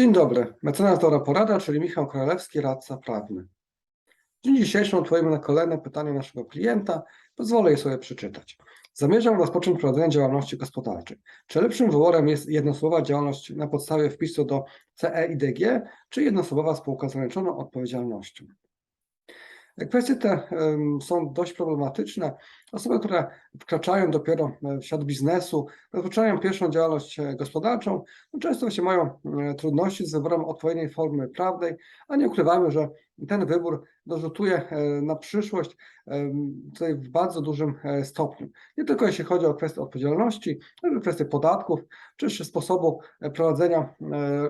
Dzień dobry, mecenas Dora Porada, czyli Michał Królewski, radca prawny. W dniu dzisiejszym odpowiemy na kolejne pytanie naszego klienta. Pozwolę je sobie przeczytać. Zamierzam rozpocząć prowadzenie działalności gospodarczej. Czy lepszym wyborem jest jednosłowa działalność na podstawie wpisu do CEIDG, czy jednosłowa spółka z ograniczoną odpowiedzialnością? Kwestie te są dość problematyczne. Osoby, które wkraczają dopiero w świat biznesu, rozpoczynają pierwszą działalność e, gospodarczą, no często właśnie mają e, trudności z wyborem odpowiedniej formy prawnej, a nie ukrywamy, że ten wybór dorzutuje e, na przyszłość tutaj w bardzo dużym e, stopniu. Nie tylko jeśli chodzi o kwestie odpowiedzialności, ale i kwestie podatków, czy sposobu e, prowadzenia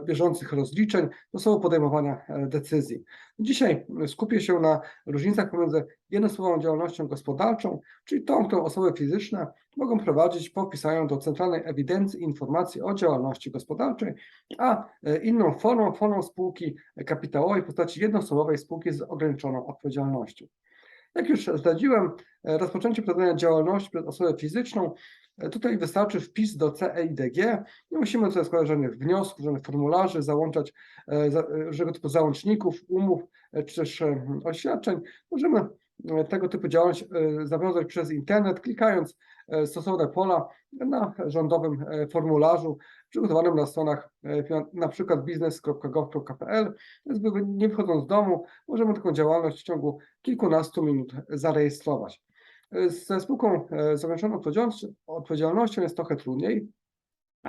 bieżących rozliczeń, sposobu podejmowania decyzji. Dzisiaj skupię się na różnicach pomiędzy jednosłową działalnością gospodarczą, czyli tą, którą osoby fizyczne mogą prowadzić po do Centralnej Ewidencji Informacji o Działalności Gospodarczej, a e, inną formą, formą spółki kapitałowej w postaci jednoosobowej spółki z ograniczoną odpowiedzialnością. Jak już zdradziłem, e, rozpoczęcie prowadzenia działalności przez osobę fizyczną, e, tutaj wystarczy wpis do CEIDG, nie musimy tutaj składać żadnych wniosków, żadnych formularzy, załączać za- różnego typu załączników, umów, czy też oświadczeń. Możemy tego typu działalność e, zawiązać przez internet, klikając e, stosowne pola na rządowym e, formularzu przygotowanym na stronach na przykład biznes.gov.pl. Nie wychodząc z domu, możemy taką działalność w ciągu kilkunastu minut zarejestrować. Ze spółką z ograniczoną odpowiedzialnością- jest trochę trudniej.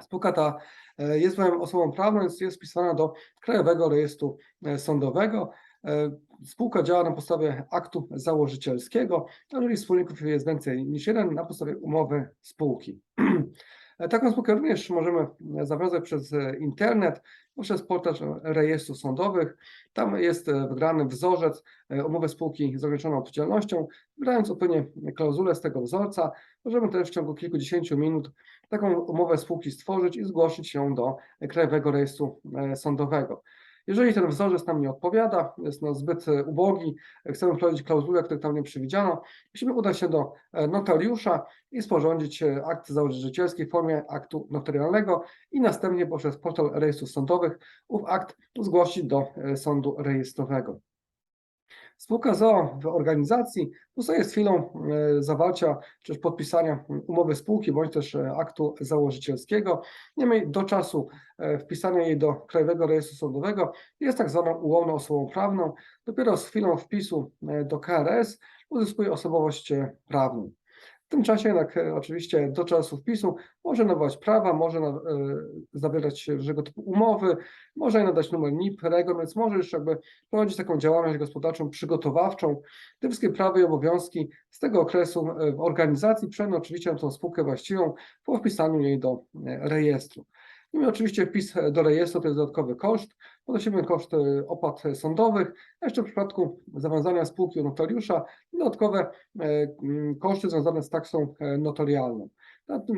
Spółka ta jest osobą prawną, więc jest wpisana do Krajowego Rejestru Sądowego. E, Spółka działa na podstawie aktu założycielskiego, a jeżeli wspólników jest więcej niż jeden, na podstawie umowy spółki. E, Taką spółkę również możemy zawiązać przez internet, poprzez portal rejestrów sądowych. Tam jest wygrany wzorzec e, umowy spółki z ograniczoną odpowiedzialnością. Wybierając odpowiednie klauzule z tego wzorca, możemy też w ciągu kilkudziesięciu minut taką umowę spółki stworzyć i zgłosić ją do Krajowego Rejestru Sądowego. Jeżeli ten wzorzec nam nie odpowiada, jest no zbyt e, ubogi, e, chcemy wprowadzić klauzulę, której tam nie przewidziano, musimy udać się do e, notariusza i sporządzić akt założycielski w formie aktu notarialnego i następnie poprzez portal rejestrów sądowych ów akt zgłosić do sądu rejestrowego. Spółka ZOO w organizacji pozostaje z chwilą e, zawarcia czy też podpisania umowy spółki bądź też e, aktu założycielskiego. Niemniej do czasu e, wpisania jej do Krajowego Rejestru Sądowego jest tak zwaną ułomną osobą prawną. Dopiero z chwilą wpisu do KRS uzyskuje osobowość prawną. W tym czasie jednak e, oczywiście do czasu wpisu może nabywać prawa, może na, e, zawierać różnego typu umowy, może nadać numer NIP, REGON, więc może już jakby prowadzić taką działalność gospodarczą przygotowawczą. Te wszystkie prawa i obowiązki z tego okresu e, w organizacji przejmą oczywiście na tą spółkę właściwą po wpisaniu jej do e, rejestru. Niemniej oczywiście wpis do rejestru to jest dodatkowy koszt. Ponosimy koszt e, opłat sądowych, jeszcze w przypadku zawiązania spółki u notariusza dodatkowe e, koszty związane z taksą e, notarialną.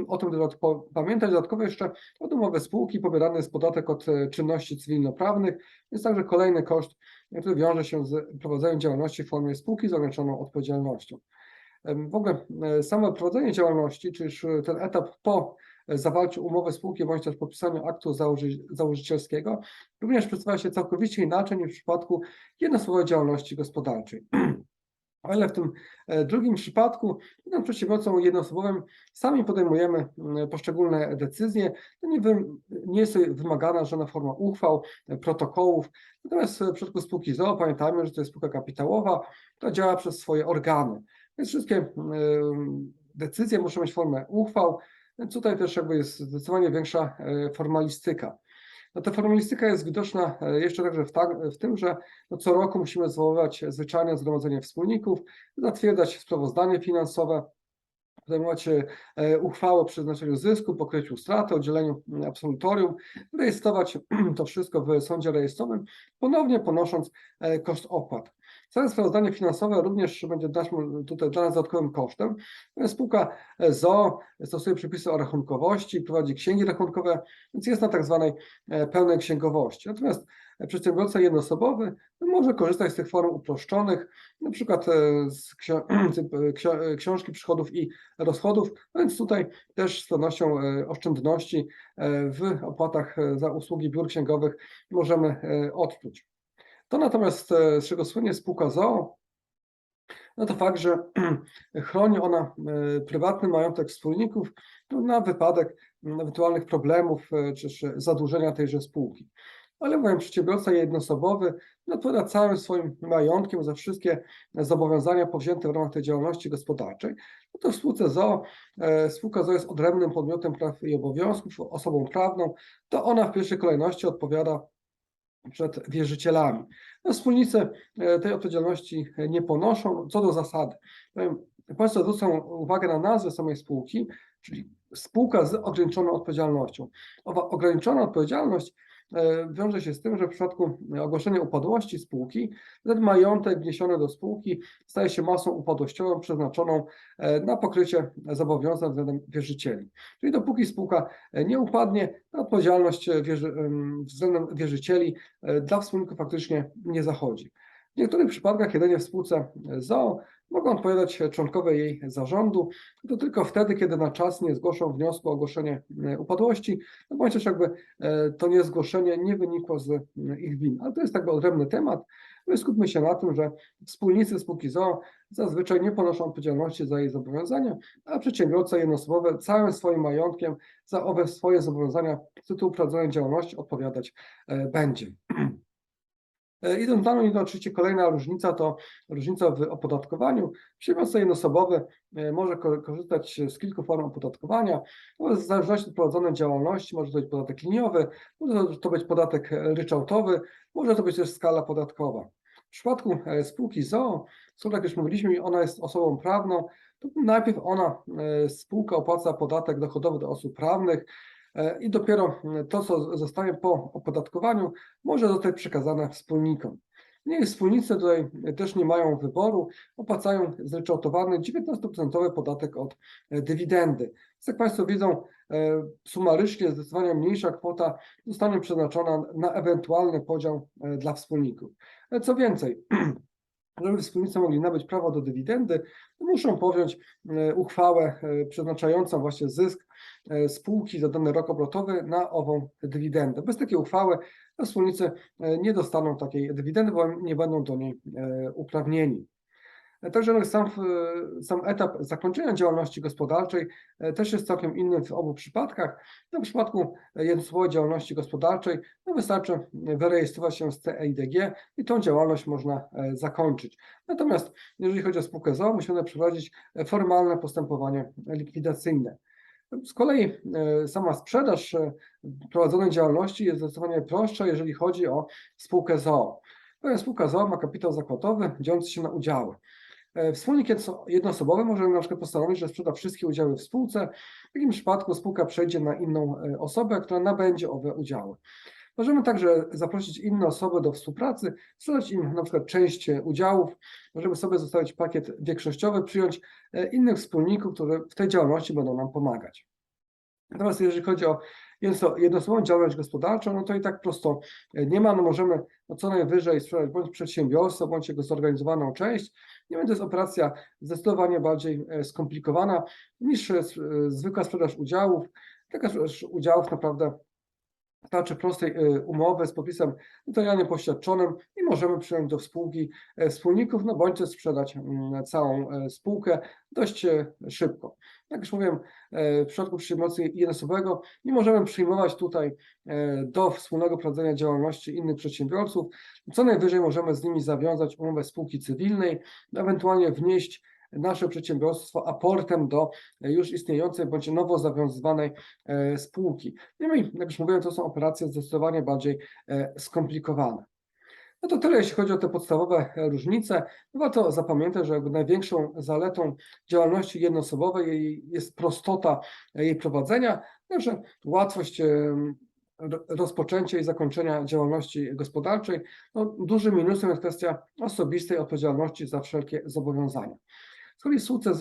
O tym po- pamiętać. Dodatkowo jeszcze od umowy spółki pobierany jest podatek od czynności cywilnoprawnych, jest także kolejny koszt, który wiąże się z prowadzeniem działalności w formie spółki z ograniczoną odpowiedzialnością. W ogóle samo prowadzenie działalności, czy też e, ten etap po zawarciu umowy spółki bądź też podpisaniu aktu założy, założycielskiego również przedstawia się całkowicie inaczej niż w przypadku jednosłowej działalności gospodarczej. O ile w tym e, drugim przypadku, no, przedsiębiorcą jednoosobowym sami podejmujemy mm, poszczególne decyzje, to nie, wy, nie jest wymagana żadna forma uchwał, e, protokołów. Natomiast w przypadku spółki ZOO pamiętajmy, że to jest spółka kapitałowa, która działa przez swoje organy. Więc wszystkie mm, decyzje muszą mieć formę uchwał. Więc tutaj też jakby jest zdecydowanie większa e, formalistyka. No ta formalistyka jest widoczna e, jeszcze także w, tak, w tym, że no co roku musimy zwoływać zwyczajne zgromadzenie wspólników, zatwierdzać sprawozdanie finansowe, podejmować e, uchwałę o przeznaczeniu zysku, pokryciu straty, udzieleniu mm, absolutorium, rejestrować to wszystko w sądzie rejestrowym, ponownie ponosząc koszt opłat. Całe sprawozdanie finansowe również będzie tutaj dla nas dodatkowym kosztem. Spółka ZOO stosuje przepisy o rachunkowości, prowadzi księgi rachunkowe, więc jest na tak zwanej e, pełnej księgowości. Natomiast przedsiębiorca jednoosobowy może korzystać z tych form uproszczonych, na przykład e, z książki przychodów i rozchodów, no więc tutaj też z pewnością e, oszczędności e, w opłatach e, za usługi biur księgowych możemy e, odczuć. To natomiast, e, z czego słynie spółka ZOO, no to fakt, że chroni ona e, prywatny majątek wspólników no, na wypadek ewentualnych problemów e, czy zadłużenia tejże spółki. Ale mówię, przedsiębiorca jednoosobowy odpowiada całym swoim majątkiem za wszystkie zobowiązania powzięte w ramach tej działalności gospodarczej. No to w spółce ZOO, spółka ZOO jest odrębnym podmiotem praw i obowiązków, osobą prawną, to ona w pierwszej kolejności odpowiada przed wierzycielami. No, e, tej odpowiedzialności nie ponoszą. Co do zasady, Państwo zwrócą uwagę na nazwę samej spółki, czyli spółka z ograniczoną odpowiedzialnością. Owa ograniczona odpowiedzialność e, wiąże się z tym, że w przypadku ogłoszenia upadłości spółki, ten majątek wniesiony do spółki staje się masą upadłościową przeznaczoną e, na pokrycie zobowiązań względem wierzycieli. Czyli dopóki spółka e, nie upadnie, odpowiedzialność e, wierzy, em, względem wierzycieli e, dla wspólników faktycznie nie zachodzi. W niektórych przypadkach jedynie w spółce ZOO mogą odpowiadać członkowie jej zarządu, to tylko wtedy, kiedy na czas nie zgłoszą wniosku o ogłoszenie e, upadłości, no bądź też jakby e, to niezgłoszenie nie wynikło z e, ich win. Ale to jest jakby odrębny temat. My skupmy się na tym, że wspólnicy spółki ZOO zazwyczaj nie ponoszą odpowiedzialności za jej zobowiązania, a przedsiębiorca jednoosobowy całym swoim majątkiem za owe swoje zobowiązania z tytułu prowadzonej działalności odpowiadać będzie. Idąc dalej, no oczywiście kolejna różnica to różnica w opodatkowaniu. Przedsiębiorca jednoosobowy e, może ko- korzystać z kilku form opodatkowania. No, W zależności od prowadzonej działalności może to być podatek liniowy, może to być podatek ryczałtowy, może to być też skala podatkowa. W przypadku e, spółki ZOO, skoro jak już mówiliśmy, ona jest osobą prawną, to najpierw ona, e, spółka opłaca podatek dochodowy do osób prawnych i dopiero to, co zostanie po opodatkowaniu, może zostać przekazane wspólnikom. Nie, wspólnicy tutaj też nie mają wyboru, opłacają zryczałtowany 19% podatek od e, dywidendy. Jak Państwo widzą, e, sumarycznie zdecydowanie mniejsza kwota zostanie przeznaczona na ewentualny podział e, dla wspólników. E, Co więcej, żeby wspólnicy mogli nabyć prawo do dywidendy, muszą powziąć e, uchwałę e, przeznaczającą właśnie zysk e, spółki za dany rok obrotowy na ową dywidendę. Bez takiej uchwały no, wspólnicy nie dostaną takiej dywidendy, bo nie będą do niej uprawnieni. E, Także no, sam, e, sam etap zakończenia działalności gospodarczej e, też jest całkiem inny w obu przypadkach. No, w przypadku jednoosobowej działalności gospodarczej no, wystarczy wyrejestrować się z CEIDG i tą działalność można zakończyć. Natomiast jeżeli chodzi o spółkę ZOO, musimy przeprowadzić formalne postępowanie likwidacyjne. Z kolei sama sprzedaż prowadzonej działalności jest zdecydowanie prostsza, jeżeli chodzi o spółkę ZOO. Spółka ZOO ma kapitał zakładowy dzielący się na udziały. E, Wspólnik jedno- jednoosobowy może na przykład postanowić, że sprzeda wszystkie udziały w spółce. W takim przypadku spółka przejdzie na inną e, osobę, która nabędzie owe udziały. Możemy także zaprosić inne osoby do współpracy, sprzedać im na przykład część e, udziałów, możemy sobie zostawić pakiet większościowy, przyjąć innych wspólników, którzy w tej działalności będą nam pomagać. Natomiast jeżeli chodzi o jedno- jednoosobową działalność gospodarczą, no to i tak prosto e, nie ma, no możemy no co najwyżej sprzedać bądź przedsiębiorstwo, bądź jego zorganizowaną część. Nie wiem, to jest operacja zdecydowanie bardziej e, skomplikowana niż e, zwykła sprzedaż udziałów. Taka sprzedaż udziałów naprawdę Starczy prostej e, umowy z podpisem notarialnie poświadczonym i możemy przyjąć do spółki e, wspólników, no bądź też sprzedać mm, całą e, spółkę dość szybko. Jak już mówiłem, w przypadku przedsiębiorcy jednoosobowego nie możemy przyjmować tutaj do wspólnego prowadzenia działalności innych przedsiębiorców. Co najwyżej możemy z nimi zawiązać umowę spółki cywilnej, ewentualnie wnieść nasze przedsiębiorstwo aportem do e, już istniejącej bądź nowo zawiązywanej e, spółki. Niemniej, jak już mówiłem, to są operacje zdecydowanie bardziej e, skomplikowane. No to tyle, jeśli chodzi o te podstawowe różnice. Warto zapamiętać, że największą zaletą działalności jednoosobowej jest prostota jej prowadzenia, także łatwość rozpoczęcia i zakończenia działalności gospodarczej. No, dużym minusem jest kwestia osobistej odpowiedzialności za wszelkie zobowiązania. Z kolei w spółce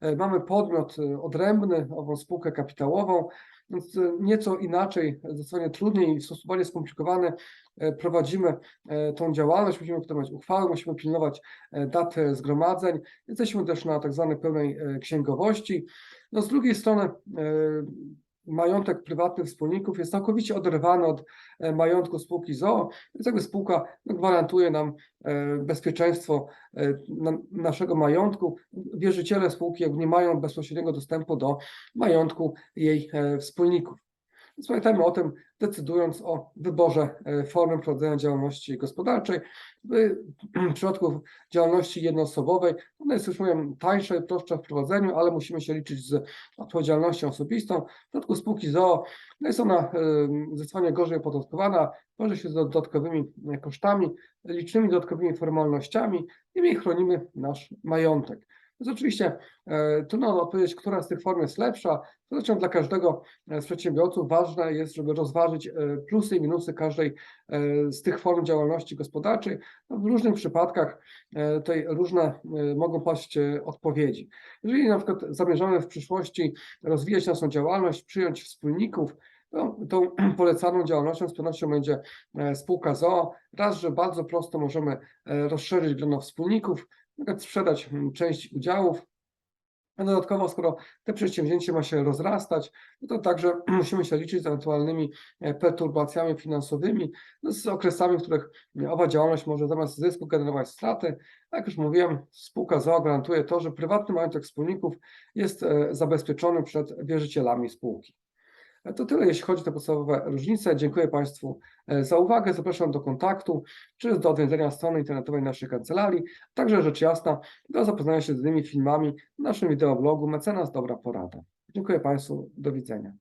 e, mamy podmiot e, odrębny, ową spółkę kapitałową, więc e, nieco inaczej, zdecydowanie trudniej i w sposób bardziej skomplikowany e, prowadzimy tą działalność, musimy podejmować uchwały, musimy pilnować dat e, zgromadzeń, jesteśmy też na tak zwanej pełnej księgowości. No z drugiej strony majątek prywatnych wspólników jest całkowicie oderwany od e, majątku spółki ZOO, więc jakby spółka no, gwarantuje nam e, bezpieczeństwo e, na- naszego majątku. Wierzyciele spółki nie mają bezpośredniego dostępu do majątku jej wspólników. Więc pamiętajmy o tym, decydując o wyborze e, formy prowadzenia działalności gospodarczej. W przypadku działalności jednoosobowej ona jest już mówię tańsza i prostsza w prowadzeniu, ale musimy się liczyć z odpowiedzialnością osobistą. W przypadku spółki ZOO no jest ona e, zdecydowanie gorzej opodatkowana, wiąże się z dodatkowymi e, kosztami, licznymi dodatkowymi formalnościami, niemniej chronimy nasz majątek. Więc oczywiście e, trudno odpowiedzieć, która z tych form jest lepsza. Zresztą dla każdego e, z przedsiębiorców ważne jest, żeby rozważyć e, plusy i minusy każdej e, z tych form działalności gospodarczej. No, w różnych przypadkach e, tutaj różne e, mogą paść e, odpowiedzi. Jeżeli na przykład zamierzamy w przyszłości rozwijać naszą działalność, przyjąć wspólników, to tą polecaną działalnością z pewnością będzie e, spółka ZOO. Raz, że bardzo prosto możemy e, rozszerzyć grono wspólników, na przykład sprzedać mm, część udziałów, dodatkowo, skoro te przedsięwzięcie ma się rozrastać, no to także musimy się liczyć z ewentualnymi e, perturbacjami finansowymi, no z okresami, w których owa działalność może zamiast zysku generować straty. Jak już mówiłem, spółka ZOO gwarantuje to, że prywatny majątek wspólników jest zabezpieczony przed wierzycielami spółki. E, To tyle, jeśli chodzi o te podstawowe różnice. Dziękuję Państwu e, za uwagę. Zapraszam do kontaktu, czy do odwiedzenia strony internetowej naszej kancelarii, także rzecz jasna do zapoznania się z innymi filmami w naszym wideoblogu Mecenas Dobra Porada. Dziękuję Państwu. Do widzenia.